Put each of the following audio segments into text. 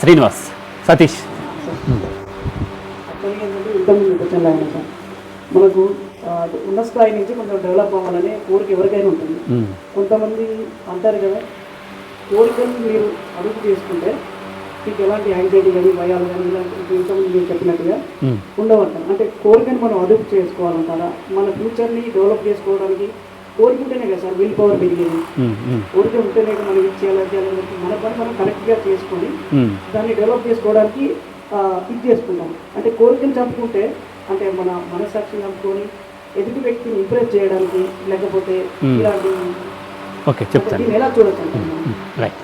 శ్రీనివాస్ సతీష్. మనకు ఉన్న స్థాయి నుంచి కొంచెం డెవలప్ అవ్వాలనే కోరిక ఎవరికైనా ఉంటుంది. కొంతమంది అంటారు కదా కోరికలు మీరు అడుగు చేసుకుంటే మీకు ఎలాంటి యాంగ్జైటీ కానీ భయాలు కానీ ఇలాంటి ఇంతకుముందు మీరు చెప్పినట్టుగా. ఉండవంటారు. అంటే కోరికని మనం అదుపు చేసుకోవాలంటారా? మన ఫ్యూచర్ని డెవలప్ చేసుకోవడానికి కోరిక ఉంటేనే కదా సార్ విల్ పవర్ పెరిగేది. కోరిక ఉంటేనే కదా మనం ఇది చేయాలి చేయాలని మన పని మనం కరెక్ట్గా చేసుకొని. దాన్ని డెవలప్ చేసుకోవడానికి ఇది చేసుకుంటాం అంటే కోరికలు చంపుకుంటే అంటే మన మనస్సాక్షిని చంపుకొని ఎదుటి వ్యక్తిని ఇంప్రెస్ చేయడానికి లేకపోతే. ఇలాంటి ఓకే చెప్తాను ఎలా చూడొచ్చు? రైట్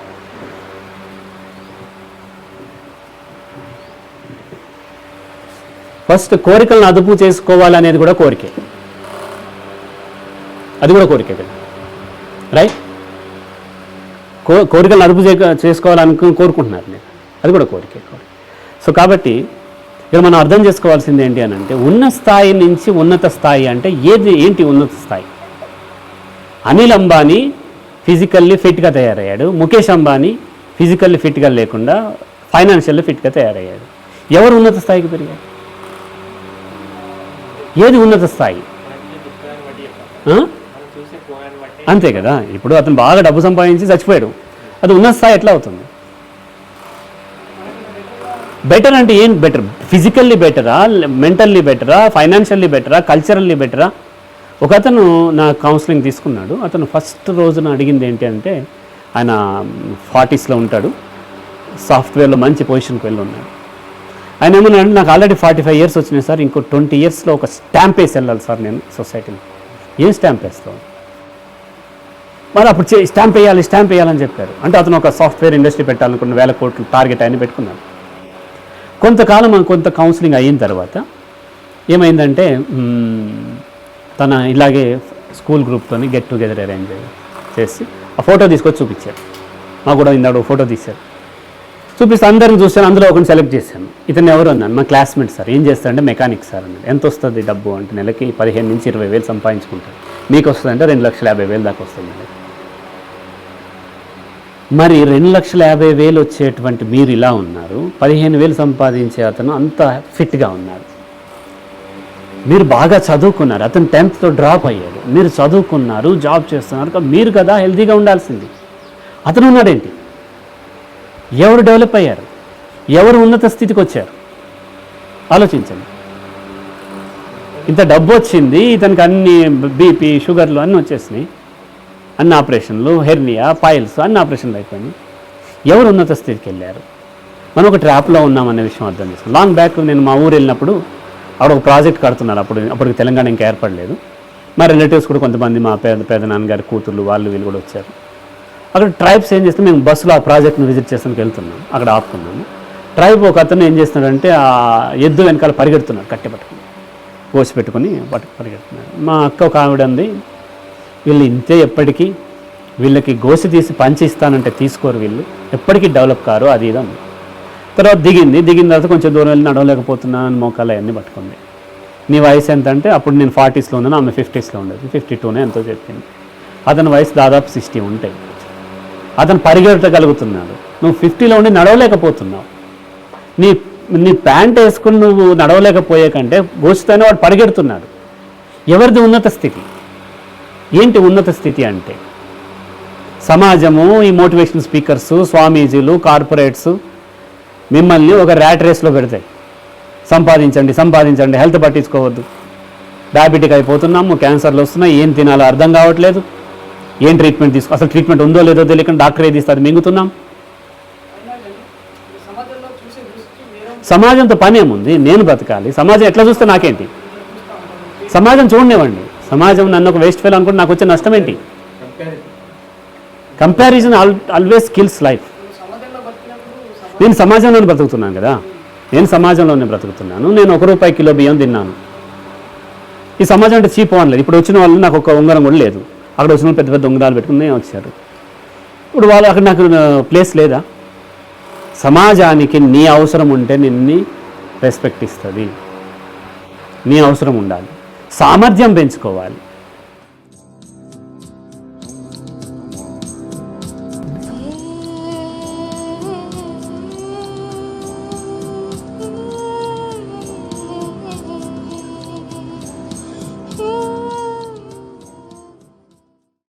ఫస్ట్ కోరికలను అదుపు చేసుకోవాలనేది కూడా కోరికే అది కూడా కోరికే కదా. రైట్ కో కోరికలు అదుపు చే- చేసుకోవాలనుకుని కోరుకుంటున్నారు నేను అది కూడా కోరికే కోరిక. సో కాబట్టి ఇక్కడ మనం అర్థం చేసుకోవాల్సింది ఏంటి అని అంటే ఉన్న స్థాయి నుంచి ఉన్నత స్థాయి అంటే ఏది ఏంటి ఉన్నత స్థాయి? అనిల్ అంబానీ ఫిజికల్లీ ఫిట్గా తయారయ్యాడు. ముఖేష్ అంబానీ ఫిజికల్లీ ఫిట్గా లేకుండా ఫైనాన్షియల్లీ ఫిట్గా తయారయ్యాడు. ఎవరు ఉన్నత స్థాయికి పెరిగారు? ఏది ఉన్నత స్థాయి? అంతే కదా. ఇప్పుడు అతను బాగా డబ్బు సంపాదించి చచ్చిపోయాడు. అది ఉన్న స్థాయి ఎట్లా అవుతుంది? బెటర్ అంటే ఏం బెటర్ ఫిజికల్లీ బెటరా మెంటల్లీ బెటరా ఫైనాన్షియల్లీ బెటరా కల్చరల్లీ బెటరా ఒక అతను నా కౌన్సిలింగ్ తీసుకున్నాడు. అతను ఫస్ట్ రోజున అడిగింది ఏంటి అంటే ఆయన ఫార్టీస్లో ఉంటాడు. సాఫ్ట్వేర్లో మంచి పొజిషన్కి వెళ్ళి ఉన్నాడు ఆయన ఏమన్నాడు నాకు ఆల్రెడీ ఫార్టీ ఫైవ్ ఇయర్స్ వచ్చినాయి సార్. ఇంకో ట్వంటీ ఇయర్స్లో ఒక స్టాంప్ వేసి వెళ్ళాలి సార్ నేను సొసైటీలో ఏం స్టాంప్ వేస్తాను మరి అప్పుడు చే స్టాంప్ వేయాలి స్టాంప్ వేయాలని చెప్పారు. అంటే అతను ఒక సాఫ్ట్వేర్ ఇండస్ట్రీ పెట్టాలనుకున్న వేల కోట్లు టార్గెట్ అని పెట్టుకున్నాడు. కొంతకాలం కొంత కౌన్సిలింగ్ అయిన తర్వాత ఏమైందంటే తన ఇలాగే స్కూల్ గ్రూప్తో గెట్ టుగెదర్ అరేంజ్ చేసి ఆ ఫోటో తీసుకొచ్చి చూపించారు. మా కూడా ఇందాడు ఫోటో తీశారు. చూపిస్తే అందరిని చూశాను అందులో ఒకరిని సెలెక్ట్ చేశాను. ఇతను ఎవరు అన్నాను మా క్లాస్మేట్ సార్ ఏం చేస్తారంటే మెకానిక్ సార్ అన్నాడు. ఎంత వస్తుంది డబ్బు? అంటే నెలకి పదిహేను నుంచి ఇరవై వేలు సంపాదించుకుంటారు మీకు వస్తుందంటే రెండు లక్షల యాభై వేలు దాకా వస్తుంది నెలకి. మరి రెండు లక్షల యాభై వేలు వచ్చేటువంటి మీరు ఇలా ఉన్నారు పదిహేను వేలు సంపాదించే అతను అంత ఫిట్గా ఉన్నారు. మీరు బాగా చదువుకున్నారు అతను టెన్త్తో డ్రాప్ అయ్యాడు మీరు చదువుకున్నారు జాబ్ చేస్తున్నారు మీరు కదా హెల్తీగా ఉండాల్సింది. అతను ఉన్నాడేంటి? ఎవరు డెవలప్ అయ్యారు? ఎవరు ఉన్నత స్థితికి వచ్చారు? ఆలోచించండి. ఇంత డబ్బు వచ్చింది ఇతనికి అన్ని బీపీ షుగర్లు అన్నీ వచ్చేసినాయి. అన్ని ఆపరేషన్లు హెర్నియా పాయిల్స్ అన్ని ఆపరేషన్లు అయిపోయినాయి. ఎవరు ఉన్నత స్థితికి వెళ్ళారు? మనం ఒక ట్రాప్లో ఉన్నామనే విషయం అర్థం చేసుకున్నాం. లాంగ్ బ్యాక్ నేను మా ఊరు వెళ్ళినప్పుడు అక్కడ ఒక ప్రాజెక్ట్ కడుతున్నారు. అప్పుడు అప్పటికి తెలంగాణ ఇంకా ఏర్పడలేదు. మా రిలేటివ్స్ కూడా కొంతమంది మా పేద పేద నాన్నగారి కూతుర్లు వాళ్ళు వీళ్ళు కూడా వచ్చారు. అక్కడ ట్రైబ్స్ ఏం చేస్తే మేము బస్సులో ఆ ప్రాజెక్ట్ని విజిట్ చేసానికి వెళ్తున్నాం. అక్కడ ఆపుకున్నాము. ట్రైబ్ ఒక అతను ఏం చేస్తున్నాడంటే ఆ ఎద్దు వెనకాల పరిగెడుతున్నాడు కట్టె పట్టుకుని. కోసి పెట్టుకుని పట్టు పరిగెడుతున్నాడు. మా అక్క ఒక ఆవిడ ఉంది. వీళ్ళు ఇంతే ఎప్పటికీ వీళ్ళకి గోసి తీసి పంచి ఇస్తానంటే తీసుకోరు వీళ్ళు. ఎప్పటికీ డెవలప్ కారు అది ఇది. తర్వాత దిగింది. దిగిన తర్వాత కొంచెం దూరం వెళ్ళి నడవలేకపోతున్నాను అని మోకాలు అవన్నీ పట్టుకుంది. నీ వయసు ఎంత అంటే అప్పుడు నేను ఫార్టీస్లో ఉన్నాను ఆమె ఫిఫ్టీస్లో ఉండేది. ఫిఫ్టీ టూనే ఎంతో చెప్పింది. అతని వయసు దాదాపు సిక్స్టీ ఉంటాయి అతను పరిగెత్తగలుగుతున్నాడు నువ్వు ఫిఫ్టీలో ఉండి నడవలేకపోతున్నావు. నీ నీ ప్యాంట్ వేసుకుని నువ్వు నడవలేకపోయే కంటే గోసుతోనే వాడు పరిగెడుతున్నాడు. ఎవరిది ఉన్నత స్థితి? ఏంటి ఉన్నత స్థితి అంటే? సమాజము ఈ మోటివేషన్ స్పీకర్స్ స్వామీజీలు కార్పొరేట్స్ మిమ్మల్ని ఒక ర్యాట్ రేస్లో పెడతాయి. సంపాదించండి సంపాదించండి హెల్త్ పట్టించుకోవద్దు. డయాబెటిక్ అయిపోతున్నాము క్యాన్సర్లు వస్తున్నాయి ఏం తినాలో అర్థం కావట్లేదు. ఏం ట్రీట్మెంట్ తీసుకో అసలు ట్రీట్మెంట్ ఉందో లేదో తెలియకుండా డాక్టర్ ఏది ఇస్తారు మింగుతున్నాం. సమాజంతో పని ఏముంది? నేను బ్రతకాలి. సమాజం ఎట్లా చూస్తే నాకేంటి? సమాజం చూడనివ్వండి. సమాజం నన్ను ఒక వేస్ట్ ఫెయిల్ అనుకుంటే నాకు వచ్చే నష్టం ఏంటి? Comparison all always kills life నేను సమాజంలోనే బ్రతుకుతున్నాను కదా. నేను సమాజంలోనే బ్రతుకుతున్నాను. నేను ఒక రూపాయి కిలో బియ్యం తిన్నాను. ఈ సమాజం అంటే చీప్ అనలేదు ఇప్పుడు వచ్చిన వాళ్ళు నాకు ఒక ఉంగరం కూడా లేదు. అక్కడ వచ్చిన పెద్ద పెద్ద ఉంగరాలు పెట్టుకుని వచ్చారు. ఇప్పుడు వాళ్ళు అక్కడ నాకు ప్లేస్ లేదా? సమాజానికి నీ అవసరం ఉంటే నిన్ని రెస్పెక్ట్ ఇస్తుంది. నీ అవసరం ఉండాలి. సామర్థ్యం పెంచుకోవాలి.